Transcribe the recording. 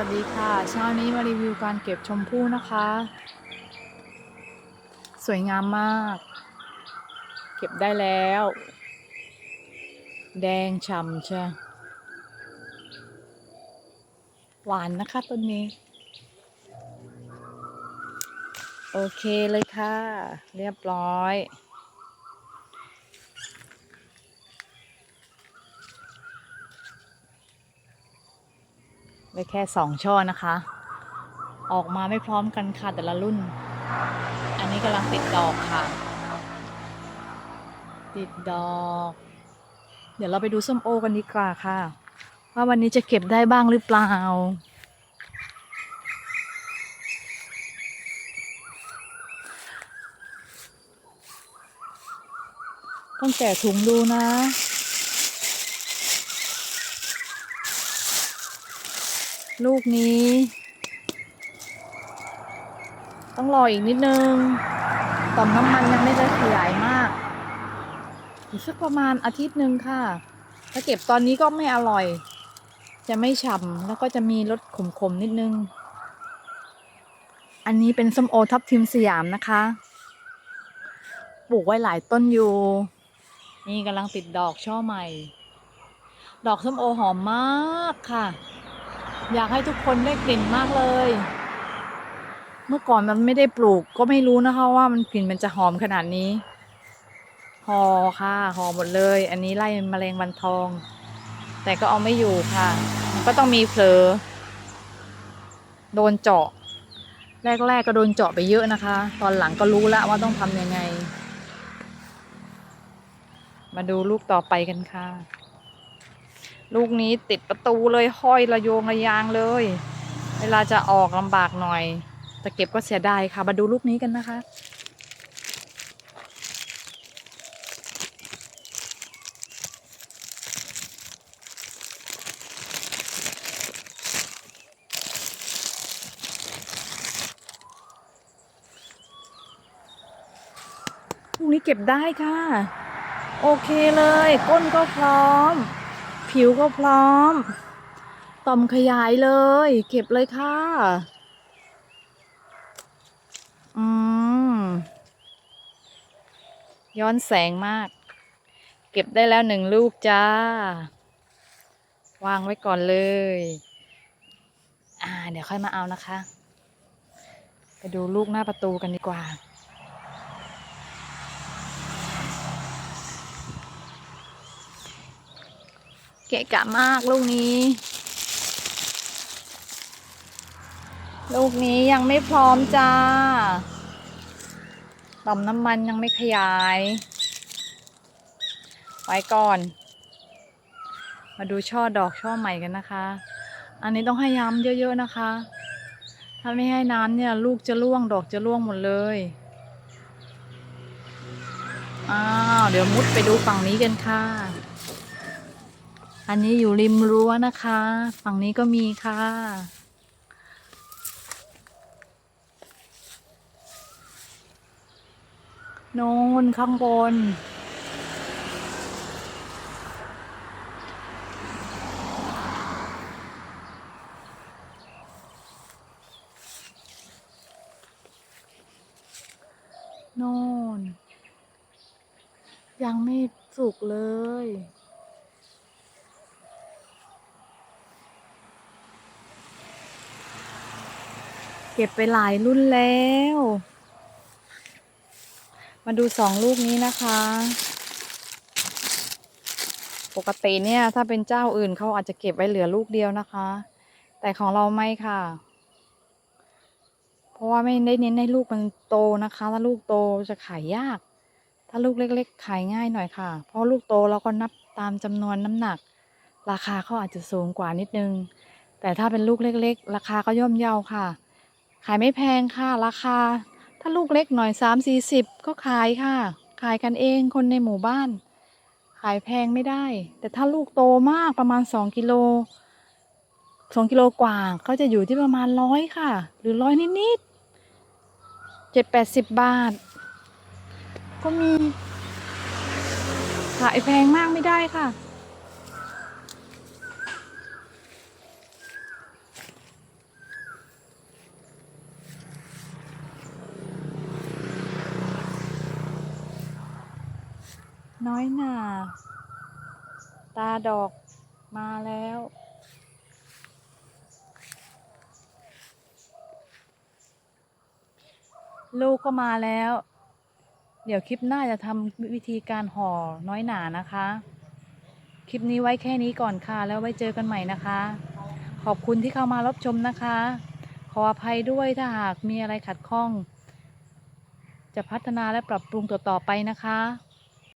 วัสดีค่ะ เช้านี้มารีวิวการเก็บชมพู่นะคะ สวยงามมาก เก็บได้แล้ว แดงฉ่ำเชียวหวานนะคะต้นนี้ โอเคเลยค่ะ เรียบร้อย ได้แค่สองช่อนะคะ ออกมาไม่พร้อมกันค่ะแต่ละรุ่น อันนี้กำลังติดดอกค่ะ ติดดอก เดี๋ยวเราไปดูส้มโอกันดีกว่าค่ะ ว่าวันนี้จะเก็บได้บ้างหรือเปล่าต้องแกะถุงดูนะ ลูกนี้ ต้องรออีกนิดนึง ต่อมน้ำมันยังไม่ได้ขยายมากอีกสักประมาณอาทิตย์หนึ่งค่ะ ถ้าเก็บตอนนี้ก็ไม่อร่อย จะไม่ฉ่ำแล้วก็จะมีรสขมๆนิดนึง อันนี้เป็นส้มโอทับทิมสยามนะคะ ปลูกไว้หลายต้นอยู่ นี่กำลังติดดอกช่อใหม่ ดอกส้มโอหอมมากค่ะ อยากให้ทุกคนได้กลิ่นมากเลย เมื่อก่อนมันไม่ได้ปลูก ก็ไม่รู้นะคะว่ามันกลิ่นมันจะหอมขนาดนี้ห่อค่ะห่อหมดเลย อันนี้ไล่แมลงวันทอง แต่ก็เอาไม่อยู่ค่ะ มันก็ต้องมีเผลอ โดนเจาะ แรกๆก็โดนเจาะไปเยอะนะคะ ตอนหลังก็รู้แล้วว่าต้องทำยังไง มาดูลูกต่อไปกันค่ะ ลูกนี้ติดประตูเลยห้อยระโยงระยางเลย เวลาจะออกลำบากหน่อย แต่เก็บก็เสียดายค่ะ มาดูลูกนี้กันนะคะ ลูกนี้เก็บได้ค่ะ โอเคเลย ก้นก็พร้อม ผิวก็พร้อม ต่อมขยายเลย เก็บเลยค่ะ อืม ย้อนแสงมาก เก็บได้แล้วหนึ่งลูกจ้า วางไว้ก่อนเลย อ่า เดี๋ยวค่อยมาเอานะคะ ไปดูลูกหน้าประตูกันดีกว่า เกะกะมากลูกนี้ ลูกนี้ยังไม่พร้อมจ้าต่อมน้ำมันยังไม่ขยาย ไว้ก่อน มาดูช่อดอกช่อใหม่กันนะคะ อันนี้ต้องให้ย้ำเยอะๆนะคะ ถ้าไม่ให้น้ำเนี่ย ลูกจะร่วงดอกจะร่วงหมดเลยอ้าว เดี๋ยวมุดไปดูฝั่งนี้กันค่ะ อันนี้อยู่ริมรั้วนะคะ ฝั่งนี้ก็มีค่ะ โน่นข้างบน โน่น ยังไม่สุกเลย เก็บไปหลายรุ่นแล้ว มาดูสองลูกนี้นะคะ ปกติเนี่ยถ้าเป็นเจ้าอื่นเขาอาจจะเก็บไว้เหลือลูกเดียวนะคะ แต่ของเราไม่ค่ะ เพราะว่าไม่ได้เน้นให้ลูกมันโตนะคะ ถ้าลูกโตจะขายยาก ถ้าลูกเล็ก ๆ ขายง่ายหน่อยค่ะ เพราะลูกโตเราก็นับตามจำนวนน้ำหนัก ราคาเขาอาจจะสูงกว่านิดนึง แต่ถ้าเป็นลูกเล็ก ๆ ราคาก็ย่อมเยาค่ะ ขายไม่แพงค่ะ ราคา ถ้าลูกเล็กหน่อยสามสี่สิบก็ขายค่ะ ขายกันเองคนในหมู่บ้าน ขายแพงไม่ได้ แต่ถ้าลูกโตมากประมาณสองกิโลสองกิโลกว่าก็จะอยู่ที่ประมาณร้อยค่ะ หรือร้อยนิดๆเจ็ดแปดสิบบาท ก็มี ขายแพงมากไม่ได้ค่ะ น้อยหนาตาดอกมาแล้ว ลูกก็มาแล้ว เดี๋ยวคลิปหน้าจะทำวิธีการห่อน้อยหนานะคะ คลิปนี้ไว้แค่นี้ก่อนค่ะ แล้วไว้เจอกันใหม่นะคะ ขอบคุณที่เข้ามารับชมนะคะ ขออภัยด้วยถ้าหากมีอะไรขัดข้อง จะพัฒนาและปรับปรุงต่อๆไปนะคะ